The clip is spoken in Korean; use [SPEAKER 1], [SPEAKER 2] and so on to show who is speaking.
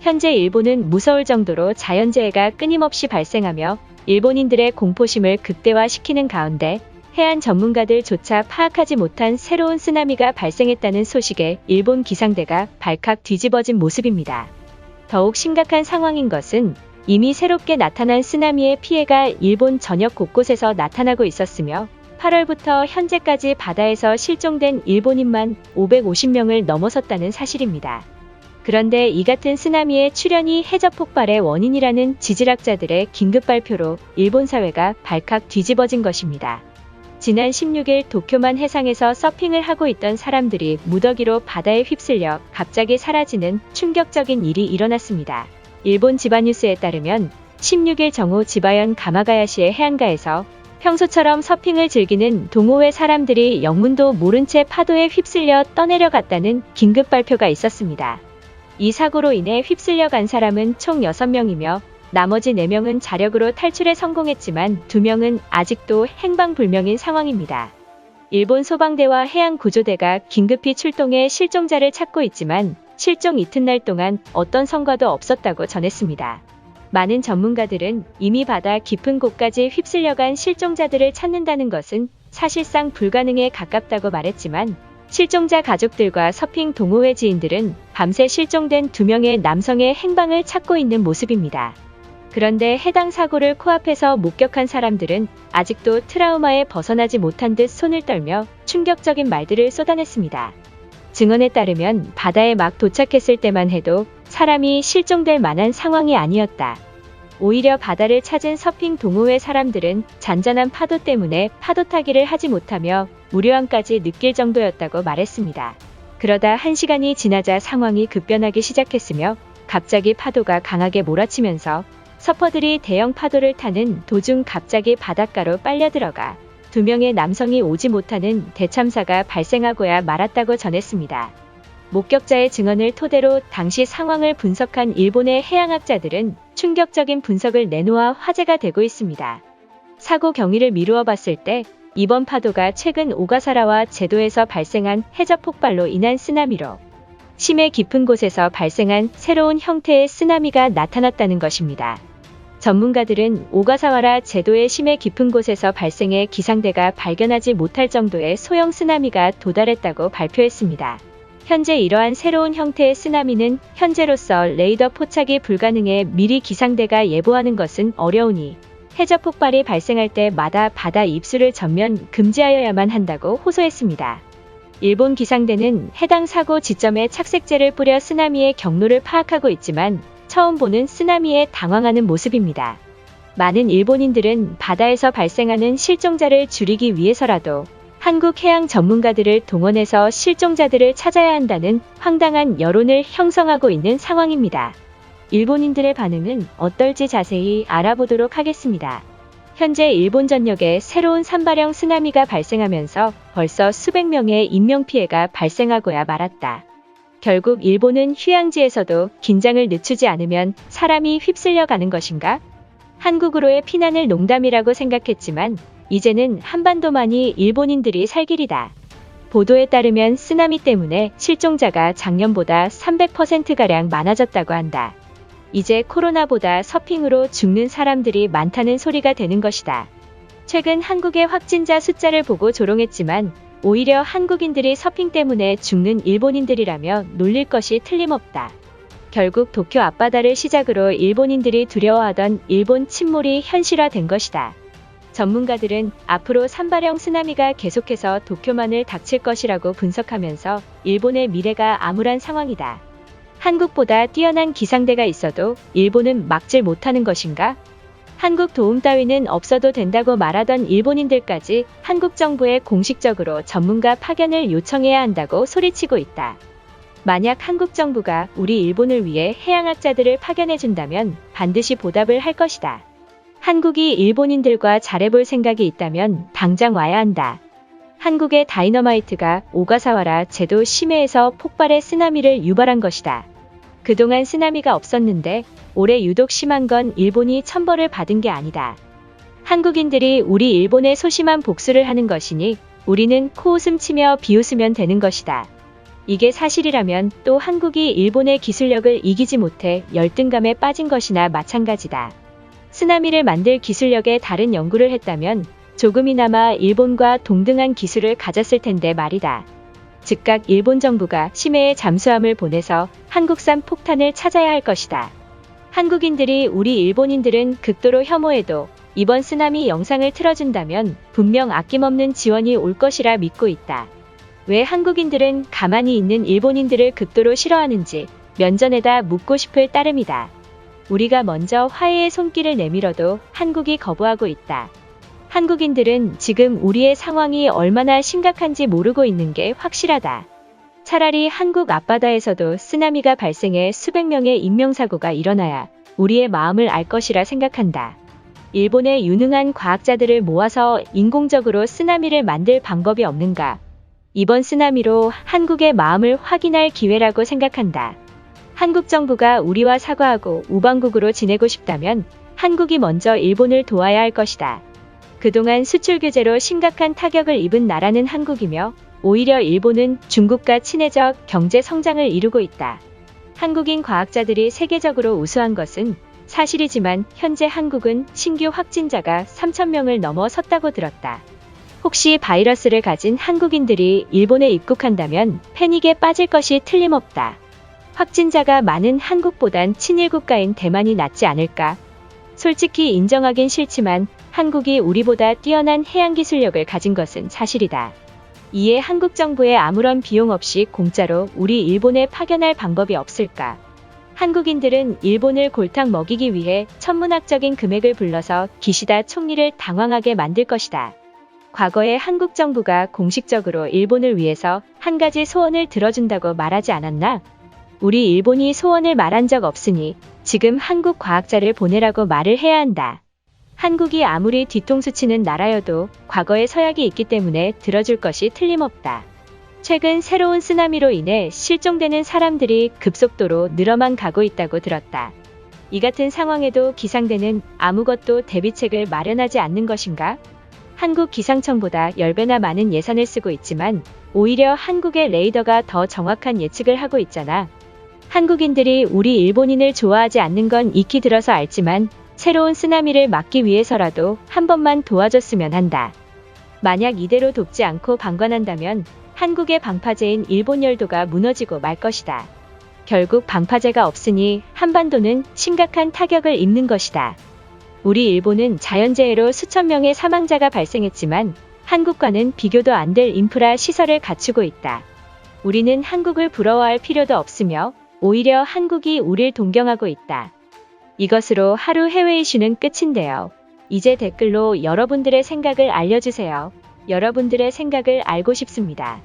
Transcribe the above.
[SPEAKER 1] 현재 일본은 무서울 정도로 자연재해가 끊임없이 발생하며 일본인들의 공포심을 극대화시키는 가운데 해안 전문가들조차 파악하지 못한 새로운 쓰나미가 발생했다는 소식에 일본 기상대가 발칵 뒤집어진 모습입니다. 더욱 심각한 상황인 것은 이미 새롭게 나타난 쓰나미의 피해가 일본 전역 곳곳에서 나타나고 있었으며 8월부터 현재까지 바다에서 실종된 일본인만 550명을 넘어섰다는 사실입니다. 그런데 이 같은 쓰나미의 출현이 해저 폭발의 원인이라는 지질학자들의 긴급 발표로 일본 사회가 발칵 뒤집어진 것입니다. 지난 16일 도쿄만 해상에서 서핑을 하고 있던 사람들이 무더기로 바다에 휩쓸려 갑자기 사라지는 충격적인 일이 일어났습니다. 일본 지바뉴스에 따르면 16일 정오 지바현 가마가야시의 해안가에서 평소처럼 서핑을 즐기는 동호회 사람들이 영문도 모른 채 파도에 휩쓸려 떠내려갔다는 긴급 발표가 있었습니다. 이 사고로 인해 휩쓸려 간 사람은 총 6명이며 나머지 4명은 자력으로 탈출에 성공했지만 2명은 아직도 행방불명인 상황입니다. 일본 소방대와 해양구조대가 긴급히 출동해 실종자를 찾고 있지만 실종 이튿날 동안 어떤 성과도 없었다고 전했습니다. 많은 전문가들은 이미 바다 깊은 곳까지 휩쓸려간 실종자들을 찾는다는 것은 사실상 불가능에 가깝다고 말했지만 실종자 가족들과 서핑 동호회 지인들은 밤새 실종된 두 명의 남성의 행방을 찾고 있는 모습입니다. 그런데 해당 사고를 코앞에서 목격한 사람들은 아직도 트라우마에 벗어나지 못한 듯 손을 떨며 충격적인 말들을 쏟아냈습니다. 증언에 따르면 바다에 막 도착했을 때만 해도 사람이 실종될 만한 상황이 아니었다. 오히려 바다를 찾은 서핑 동호회 사람들은 잔잔한 파도 때문에 파도 타기를 하지 못하며 무료함까지 느낄 정도였다고 말했습니다. 그러다 한 시간이 지나자 상황이 급변하기 시작했으며 갑자기 파도가 강하게 몰아치면서 서퍼들이 대형 파도를 타는 도중 갑자기 바닷가로 빨려 들어가 두 명의 남성이 오지 못하는 대참사가 발생하고야 말았다고 전했습니다. 목격자의 증언을 토대로 당시 상황을 분석한 일본의 해양학자들은 충격적인 분석을 내놓아 화제가 되고 있습니다. 사고 경위를 미루어 봤을 때 이번 파도가 최근 오가사라와 제도에서 발생한 해저 폭발로 인한 쓰나미로 심해 깊은 곳에서 발생한 새로운 형태의 쓰나미가 나타났다는 것입니다. 전문가들은 오가사와라 제도의 심해 깊은 곳에서 발생해 기상대가 발견하지 못할 정도의 소형 쓰나미가 도달했다고 발표했습니다. 현재 이러한 새로운 형태의 쓰나미는 현재로서 레이더 포착이 불가능해 미리 기상대가 예보하는 것은 어려우니 해저 폭발이 발생할 때마다 바다 입수를 전면 금지하여야만 한다고 호소했습니다. 일본 기상대는 해당 사고 지점에 착색제를 뿌려 쓰나미의 경로를 파악하고 있지만 처음 보는 쓰나미에 당황하는 모습입니다. 많은 일본인들은 바다에서 발생하는 실종자를 줄이기 위해서라도 한국 해양 전문가들을 동원해서 실종자들을 찾아야 한다는 황당한 여론을 형성하고 있는 상황입니다. 일본인들의 반응은 어떨지 자세히 알아보도록 하겠습니다. 현재 일본 전역에 새로운 산발형 쓰나미가 발생하면서 벌써 수백 명의 인명피해가 발생하고야 말았다. 결국 일본은 휴양지에서도 긴장을 늦추지 않으면 사람이 휩쓸려 가는 것인가? 한국으로의 피난을 농담이라고 생각했지만 이제는 한반도만이 일본인들이 살 길이다. 보도에 따르면 쓰나미 때문에 실종자가 작년보다 300%가량 많아졌다고 한다. 이제 코로나보다 서핑으로 죽는 사람들이 많다는 소리가 되는 것이다. 최근 한국의 확진자 숫자를 보고 조롱했지만 오히려 한국인들이 서핑 때문에 죽는 일본인들이라며 놀릴 것이 틀림없다. 결국 도쿄 앞바다를 시작으로 일본인들이 두려워하던 일본 침몰이 현실화된 것이다. 전문가들은 앞으로 산발형 쓰나미가 계속해서 도쿄만을 닥칠 것이라고 분석하면서 일본의 미래가 암울한 상황이다. 한국보다 뛰어난 기상대가 있어도 일본은 막질 못하는 것인가? 한국 도움 따위는 없어도 된다고 말하던 일본인들까지 한국 정부에 공식적으로 전문가 파견을 요청해야 한다고 소리치고 있다. 만약 한국 정부가 우리 일본을 위해 해양학자들을 파견해준다면 반드시 보답을 할 것이다. 한국이 일본인들과 잘해볼 생각이 있다면 당장 와야 한다. 한국의 다이너마이트가 오가사와라 제도 심해에서 폭발의 쓰나미를 유발한 것이다. 그동안 쓰나미가 없었는데 올해 유독 심한 건 일본이 천벌을 받은 게 아니다. 한국인들이 우리 일본의 소심한 복수를 하는 것이니 우리는 코웃음 치며 비웃으면 되는 것이다. 이게 사실이라면 또 한국이 일본의 기술력을 이기지 못해 열등감에 빠진 것이나 마찬가지다. 쓰나미를 만들 기술력에 다른 연구를 했다면 조금이나마 일본과 동등한 기술을 가졌을 텐데 말이다. 즉각 일본 정부가 심해의 잠수함을 보내서 한국산 폭탄을 찾아야 할 것이다. 한국인들이 우리 일본인들은 극도로 혐오해도 이번 쓰나미 영상을 틀어준다면 분명 아낌없는 지원이 올 것이라 믿고 있다. 왜 한국인들은 가만히 있는 일본인들을 극도로 싫어하는지 면전에다 묻고 싶을 따름이다. 우리가 먼저 화해의 손길을 내밀어도 한국이 거부하고 있다. 한국인들은 지금 우리의 상황이 얼마나 심각한지 모르고 있는 게 확실하다. 차라리 한국 앞바다에서도 쓰나미가 발생해 수백 명의 인명사고가 일어나야 우리의 마음을 알 것이라 생각한다. 일본의 유능한 과학자들을 모아서 인공적으로 쓰나미를 만들 방법이 없는가? 이번 쓰나미로 한국의 마음을 확인할 기회라고 생각한다. 한국 정부가 우리와 사과하고 우방국으로 지내고 싶다면 한국이 먼저 일본을 도와야 할 것이다. 그동안 수출 규제로 심각한 타격을 입은 나라는 한국이며 오히려 일본은 중국과 친해져 경제 성장을 이루고 있다. 한국인 과학자들이 세계적으로 우수한 것은 사실이지만 현재 한국은 신규 확진자가 3천명을 넘어섰다고 들었다. 혹시 바이러스를 가진 한국인들이 일본에 입국한다면 패닉에 빠질 것이 틀림없다. 확진자가 많은 한국보단 친일 국가인 대만이 낫지 않을까? 솔직히 인정하긴 싫지만 한국이 우리보다 뛰어난 해양 기술력을 가진 것은 사실이다. 이에 한국 정부에 아무런 비용 없이 공짜로 우리 일본에 파견할 방법이 없을까? 한국인들은 일본을 골탕 먹이기 위해 천문학적인 금액을 불러서 기시다 총리를 당황하게 만들 것이다. 과거에 한국 정부가 공식적으로 일본을 위해서 한 가지 소원을 들어준다고 말하지 않았나? 우리 일본이 소원을 말한 적 없으니 지금 한국 과학자를 보내라고 말을 해야 한다. 한국이 아무리 뒤통수 치는 나라여도 과거에 서약이 있기 때문에 들어줄 것이 틀림없다. 최근 새로운 쓰나미로 인해 실종되는 사람들이 급속도로 늘어만 가고 있다고 들었다. 이 같은 상황에도 기상대는 아무것도 대비책을 마련하지 않는 것인가? 한국 기상청보다 10배나 많은 예산을 쓰고 있지만 오히려 한국의 레이더가 더 정확한 예측을 하고 있잖아. 한국인들이 우리 일본인을 좋아하지 않는 건 익히 들어서 알지만 새로운 쓰나미를 막기 위해서라도 한 번만 도와줬으면 한다. 만약 이대로 돕지 않고 방관한다면 한국의 방파제인 일본 열도가 무너지고 말 것이다. 결국 방파제가 없으니 한반도는 심각한 타격을 입는 것이다. 우리 일본은 자연재해로 수천 명의 사망자가 발생했지만 한국과는 비교도 안 될 인프라 시설을 갖추고 있다. 우리는 한국을 부러워할 필요도 없으며 오히려 한국이 우릴 동경하고 있다. 이것으로 하루 해외 이슈는 끝인데요. 이제 댓글로 여러분들의 생각을 알려주세요. 여러분들의 생각을 알고 싶습니다.